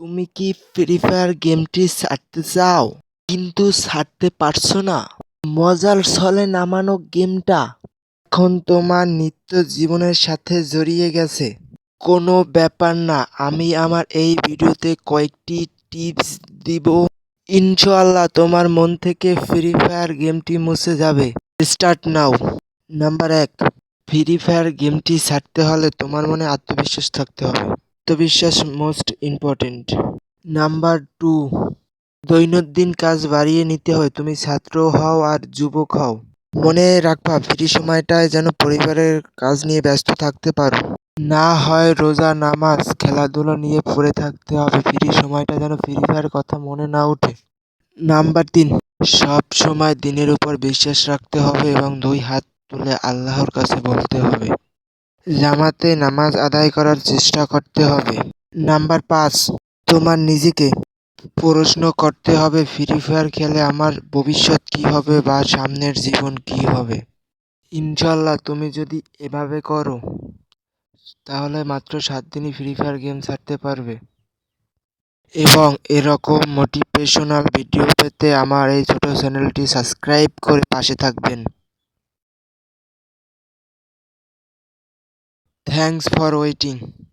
তুমি কি free fire গেমটি ছাড়তে চাও? কিন্তু ছাড়তে পারছ না। মজার ছলে নামানো গেমটা এখন তোমার নিত্য জীবনের সাথে জড়িয়ে গেছে। কোনো ব্যাপার না, আমি আমার এই ভিডিওতে কয়েকটি টিপস দিব। ইনশাআল্লাহ তোমার মন থেকে ফ্রি ফায়ার গেমটি মুছে যাবে। স্টার্ট নাও নাম্বার এক ফ্রি ফায়ার গেমটি ছাড়তে হলে তোমার মনে আত্মবিশ্বাস থাকতে হবে। আত্মবিশ্বাস মোস্ট ইম্পর্টেন্ট নাম্বার টু দৈনন্দিন কাজ বাড়িয়ে নিতে হয়। তুমি ছাত্র হও আর যুবক হও। মনে রাখবা, ফ্রি সময়টায় যেন পরিবারের কাজ নিয়ে ব্যস্ত থাকতে পারো। না হয় রোজা নামাজ, খেলাধুলো নিয়ে পড়ে থাকতে হবে। ফ্রি সময়টা যেন ফ্রি ফায়ার কথা মনে না ওঠে। নাম্বার তিন, সব সময় দিনের উপর বিশ্বাস রাখতে হবে এবং দুই হাত তুলে আল্লাহর কাছে বলতে হবে। জামাতে নামাজ আদায় করার চেষ্টা করতে হবে। নাম্বার পাঁচ, তোমার নিজেকে প্রশ্ন করতে হবে, ফ্রি ফায়ার খেলে আমার ভবিষ্যৎ কি হবে বা সামনের জীবন কি হবে? ইনশাল্লাহ তুমি যদি এভাবে করো, তাহলে মাত্র সাত দিনই ফ্রি ফায়ার গেম ছাড়তে পারবে। এবং এরকম মোটিভেশনাল ভিডিও পেতে আমার এই ছোট চ্যানেলটি সাবস্ক্রাইব করে পাশে থাকবেন। thanks for waiting.